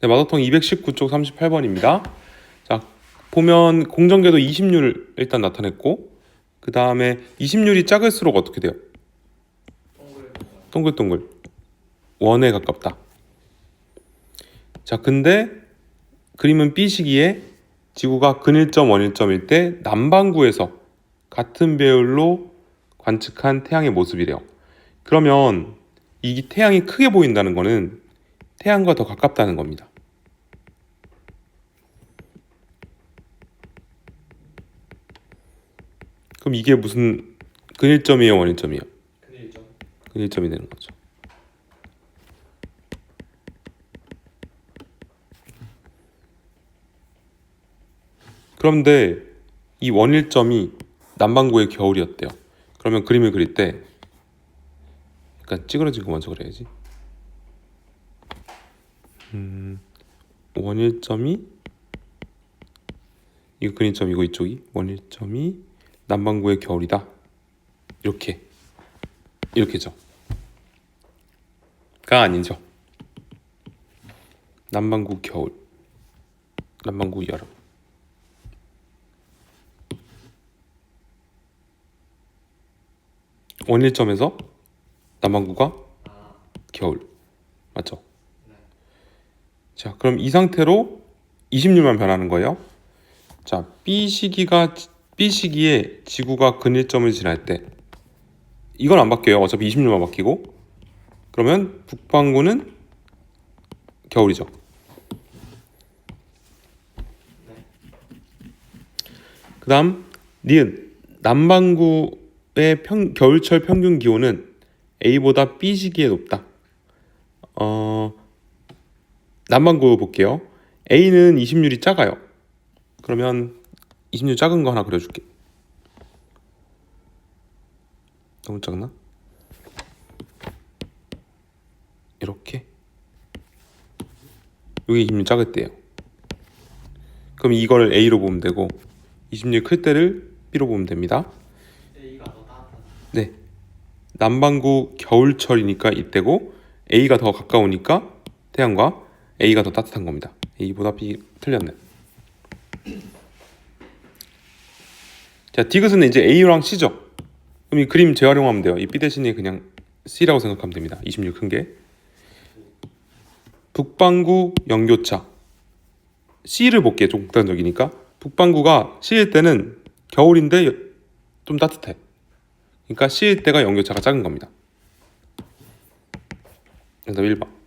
네, 마더통 219쪽 38번입니다. 자, 보면 공전궤도 20률을 일단 나타냈고 그 다음에 20률이 작을수록 어떻게 돼요? 동글동글 원에 가깝다. 자, 근데 그림은 B 시기에 지구가 근일점 원일점일 때 남반구에서 같은 배율로 관측한 태양의 모습이래요. 그러면 이 태양이 크게 보인다는 거는 태양과 더 가깝다는 겁니다. 그럼 이게 무슨 근일점이에요, 원일점이에요? 근일점 근일점이 되는 거죠. 그런데 이 원일점이 남반구의 겨울이었대요. 그러면 그림을 그릴 때 약간 찌그러진 거 먼저 그려야지. 음, 원일점이 이거 근일점이고 이쪽이 원일점이 남반구의 겨울이다. 이렇게 이렇게죠. 가 아니죠. 남반구 겨울, 남반구 여름. 원일점에서 남반구가 아 겨울. 맞죠? 네. 자, 그럼 이 상태로 20률만 변하는 거예요. 자, B 시기가 B 시기에 지구가 근일점을 지날 때 이건 안 바뀌어요. 어차피 20률만 바뀌고 그러면 북반구는 겨울이죠. 네. 그다음 니은 남반구의 평, 겨울철 평균 기온은 A보다 B 시기에 높다. 어, 남반구 볼게요. A는 20률이 작아요. 그러면 20률 작은 거 하나 그려줄게. 너무 작나? 이렇게. 여기 20률 작을 때요. 그럼 이걸 A로 보면 되고 20률 클 때를 B로 보면 됩니다. 네. 남반구 겨울철이니까 이때고 A가 더 가까우니까 태양과 A가 더 따뜻한 겁니다. A보다 B 틀렸네. 자, 디귿은 이제 A랑 C죠. 그럼 이 그림 재활용하면 돼요. 이 B 대신에 그냥 C라고 생각하면 됩니다. 26 큰 게. 북반구 연교차. C를 볼게요. 좀 극단적이니까. 북반구가 C일 때는 겨울인데 좀 따뜻해. 그러니까 C일 때가 연교차가 작은 겁니다. 정답 1번.